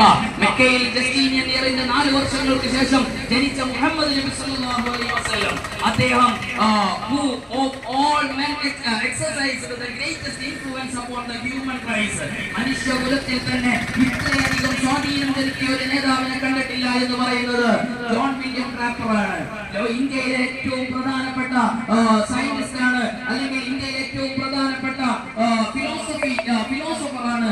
Mecca. മെക്കയിൽ Justinian ഇയറിന്റെ നാല് വർഷങ്ങൾക്ക് ശേഷം ജനിച്ച മുഹമ്മദ് നബി സല്ലല്ലാഹു അലൈഹി വസല്ലം. അദ്ദേഹം who all men uh, exercised the greatest influence the human human race. മനുഷ്യകുലത്തിൽ തന്നെ ഇത്രയധികം സ്വാധീനം ചെലുത്തിയ ഒരു നേതാവിനെ കണ്ടിട്ടില്ല എന്ന് പറയുന്നത് ജോൺ വില്യം ട്രാപ്പറാണ് ഇന്ത്യയിലെ ഏറ്റവും പ്രധാനപ്പെട്ട സയന്റിസ്റ്റ് ആണ്. അല്ലെങ്കിൽ ഇന്ത്യയിലെ ഏറ്റവും പ്രധാനപ്പെട്ട ഫിലോസഫി ഫിലോസഫറാണ്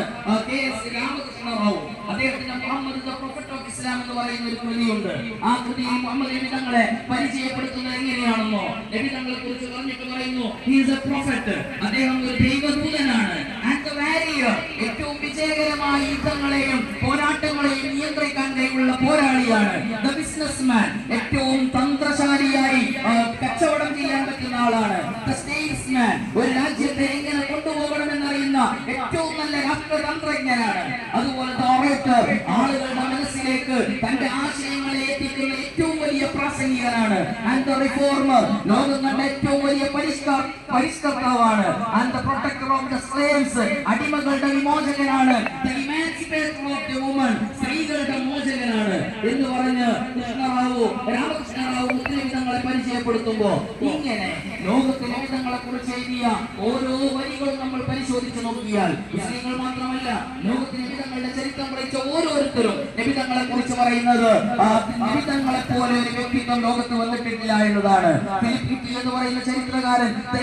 കെ എസ് രാമകൃഷ്ണ റാവു. അദ്ദേഹത്തിന്റെ Muhammad the prophet of Islam എന്ന് പറയുന്ന ഒരു കൃതിയുണ്ട്. ആ കൃതിയിൽ മുഹമ്മദ് നബി തങ്ങളെ പരിചയപ്പെടുത്തുന്നത് എങ്ങനെയാണെന്നോ നബി തങ്ങളെ കുറിച്ച് പറഞ്ഞിട്ട് പറയുന്നു പ്രൊഫറ്റ് അദ്ദേഹം ഒരു ദൈവദൂതനാണ്. ഏറ്റവും വിജയകരമായ യുദ്ധങ്ങളെയും പോരാട്ടങ്ങളെയും നിയന്ത്രിക്കാൻ കഴിവുള്ള പോരാളിയാണ് ദ ബിസിനസ്മാൻ ഏറ്റവും തന്ത്രശാലിയായി കച്ചവടം ചെയ്യാൻ പറ്റുന്ന ആളാണ്. ദ സ്റ്റേറ്റ്സ്മാൻ ഒരു രാജ്യത്തെ എങ്ങനെ ഏറ്റവും നല്ല രാഷ്ട്രതന്ത്രജ്ഞനാണ്. അതുപോലെ ദ ആളുകളുടെ മനസ്സിലേക്ക് തന്റെ ആശയങ്ങളെ എത്തിക്കുന്ന ഏറ്റവും വലിയ പ്രാസംഗികനാണ്. ആൻഡ് റിഫോർമർ ലോകം കണ്ട ഏറ്റവും വലിയ പരിഷ്കാർ പരിഷ്കർത്താവാണ്. And protector of the slaves അടിമകളുടെ വിമോചകനാണ്. സ്ത്രീകളുടെ മോചകനാണ് എന്ന് പറഞ്ഞ് കൃഷ്ണറാവു രാമകൃഷ്ണറാവു മുസ്ലിം തങ്ങളെ പരിചയപ്പെടുത്തുമ്പോ ഇങ്ങനെ ലോകത്തിലെ വിധങ്ങളെ കുറിച്ച് എഴുതിയ ഓരോ വരികളും നമ്മൾ പരിശോധിച്ച് നോക്കിയാൽ മുസ്ലിങ്ങൾ മാത്രമല്ല ലോകത്തിലെ വിധങ്ങളുടെ ചരിത്രം പഠിച്ച ഓരോരുത്തരും നബിതങ്ങളെ കുറിച്ച് പറയുന്നത് നബിതങ്ങളെ പോലെ ഒരു വ്യക്തിത്വം ലോകത്ത് വന്നിട്ടില്ല എന്നതാണ്. എന്ന് പറയുന്ന ചരിത്രകാരൻ The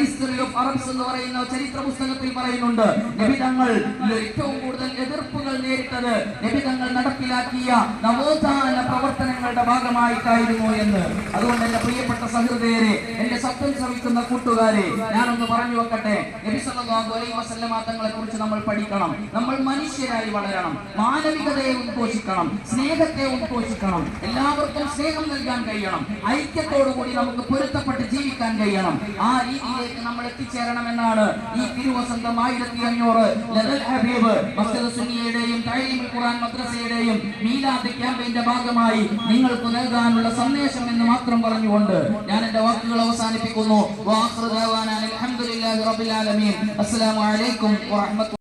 അറബ്സ് എന്ന് പറയുന്ന ചരിത്ര പുസ്തകത്തിൽ പറയുന്നുണ്ട് നബിതങ്ങൾ ഏറ്റവും കൂടുതൽ എതിർപ്പുകൾ നേരിട്ടത് നബിതങ്ങൾ നടപ്പിലാക്കിയ നവോത്ഥാന പ്രവർത്തനങ്ങളുടെ ഭാഗമായിട്ടായിരുന്നു എന്ന്. അതുകൊണ്ട് എന്റെ പ്രിയപ്പെട്ട സഹൃദയരെ എന്റെ സത്യം ശ്രമിക്കുന്ന കൂട്ടുകാരെ ഞാനൊന്ന് പറഞ്ഞു വെക്കട്ടെ. നബി സല്ലല്ലാഹു അലൈഹി വസല്ലമ തങ്ങളെ കുറിച്ച് നമ്മൾ പഠിക്കണം. നമ്മൾ മനുഷ്യരായി വളരണം. മാനവികതയെ ഉദ്ഘോഷിക്കണം. സ്നേഹത്തെ ഉദ്ഘോഷിക്കണം. എല്ലാവർക്കും സ്നേഹം നൽകാൻ കഴിയണം. ഐക്യത്തോടു കൂടി നമുക്ക് പൊരുത്തപ്പെട്ട് ജീവിക്കാൻ കഴിയണം. ആ രീതിയിലേക്ക് നമ്മൾ എത്തിച്ചേരണമെന്നാണ് ഈ തിരുവസന്തം ആയിരത്തി അഞ്ഞൂറ് ഹബീബ് മസ്ജിദ് സുന്നിയുടെയും തഴീമുൽ ഖുർആൻ മദ്രസയുടെയും മീലാദ് ക്യാമ്പയിന്റെ ഭാഗമായി നിങ്ങൾക്ക് നൽകാനുള്ള സന്ദേശം എന്ന് മാത്രം പറഞ്ഞുകൊണ്ട് ഞാൻ എന്റെ വാക്കുകൾ അവസാനിപ്പിക്കുന്നു. അസ്സലാമു അലൈക്കും